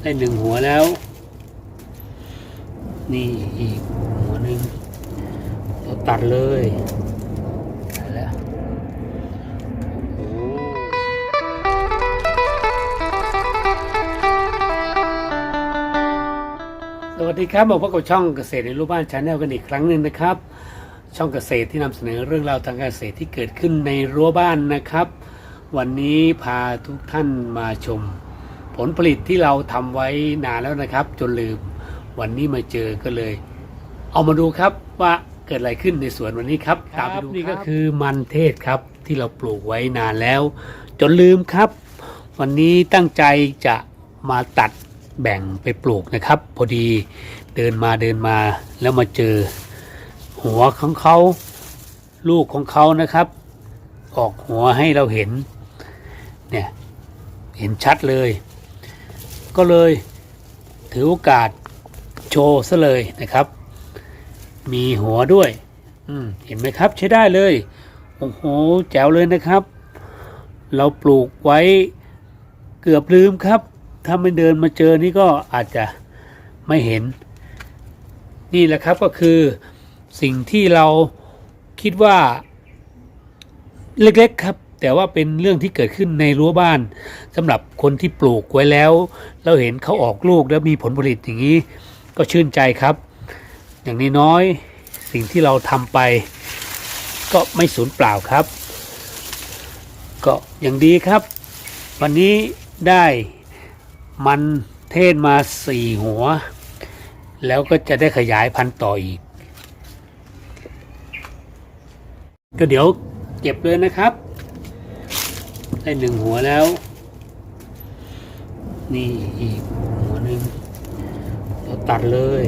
ได้หนึ่งหัวแล้ว นี่อีกหัวหนึ่งเราตัดเลยแล้วสวัสดีครับมาพบกับช่องเกษตรในรูปบ้านชาแนลกันอีกครั้งหนึ่งนะครับ ช่องเกษตรที่นำเสนอเรื่องราวทางการเกษตรที่เกิดขึ้นในรั้วบ้านนะครับ วันนี้พาทุกท่านมาชม ผลผลิตที่เราทำไว้นานแล้วนะครับ จนลืมวันนี้มาเจอก็เลย เอามาดูครับว่าเกิดอะไรขึ้นในสวนวันนี้ครับตามไปดูนี่ก็คือมันเทศครับที่เราปลูกไว้นานแล้ว จนลืมครับ วันนี้ตั้งใจจะมาตัดแบ่งไปปลูกนะครับ พอดีเดินมาเดินมาแล้วมาเจอ หัวของเขาลูกของเขานะครับ ออกหัวให้เราเห็นเนี่ยเห็นชัดเลย ก็เลยถือโอกาสโชว์ซะเลยนะครับ มีหัวด้วย อืมเห็นไหมครับใช้ได้เลย โอ้โห แจ๋วเลยนะครับ เราปลูกไว้เกือบลืมครับ ถ้าไม่เดินมาเจอนี่ก็อาจจะไม่เห็น นี่แหละครับก็คือสิ่งที่เราคิดว่าเล็กๆครับ แต่ว่าเป็นเรื่องที่เกิดขึ้นในรั้วบ้านสำหรับคนที่ปลูกไว้แล้ว เราเห็นเขาออกลูกแล้วมีผลผลิตอย่างนี้ ก็ชื่นใจครับ อย่างนี้น้อยสิ่งที่เราทำไป ก็ไม่สูญเปล่าครับ ก็อย่างดีครับ วันนี้ได้มันเทศมาสี่หัว แล้วก็จะได้ขยายพันธุ์ต่ออีก ก็เดี๋ยวเก็บเลยนะครับ ได้หนึ่งหัวแล้ว นี่อีกหัวหนึ่งเราตัดเลย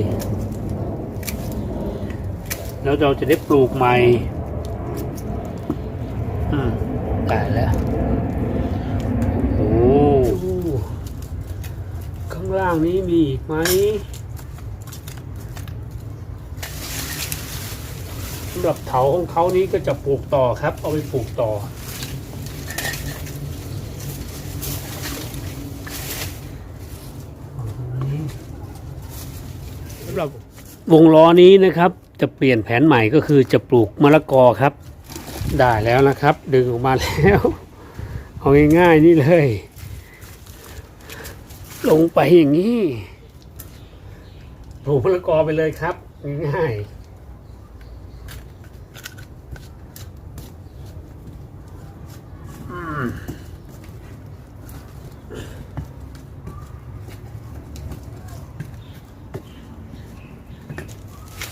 แล้วเราจะได้ปลูกใหม่อืมได้แล้ว โอ้ข้างล่างนี้มีอีกไหมสำหรับเถาของเขานี้ก็จะปลูกต่อครับ เอาไปปลูกต่อ สำหรับวงล้อนี้นะครับ จะเปลี่ยนแผนใหม่ก็คือจะปลูกมะละกอครับ ได้แล้วนะครับ ดึงออกมาแล้ว เอาง่ายๆนี่เลย ลงไปอย่างนี้ปลูกมะละกอไปเลยครับ ง่ายๆ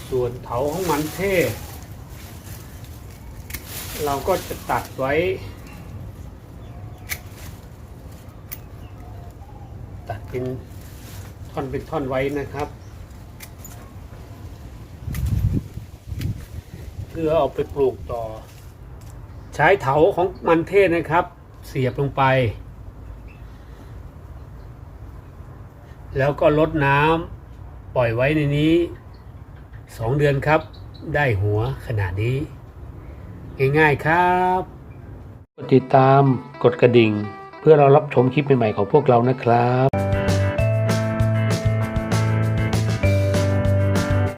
ส่วนเถาของมันเทศเราก็จะตัดไว้ ตัดเป็นท่อนเป็นท่อนไว้นะครับ เพื่อเอาไปปลูกต่อ ใช้เถาของมันเทศนะครับ เสียบลงไป แล้วก็ลดน้ำปล่อยไว้ในนี้ สองเดือนครับ ได้หัวขนาดนี้ ง่ายๆครับ กดติดตาม กดกระดิ่ง เพื่อเรารับชมคลิปใหม่ๆของพวกเรานะครับ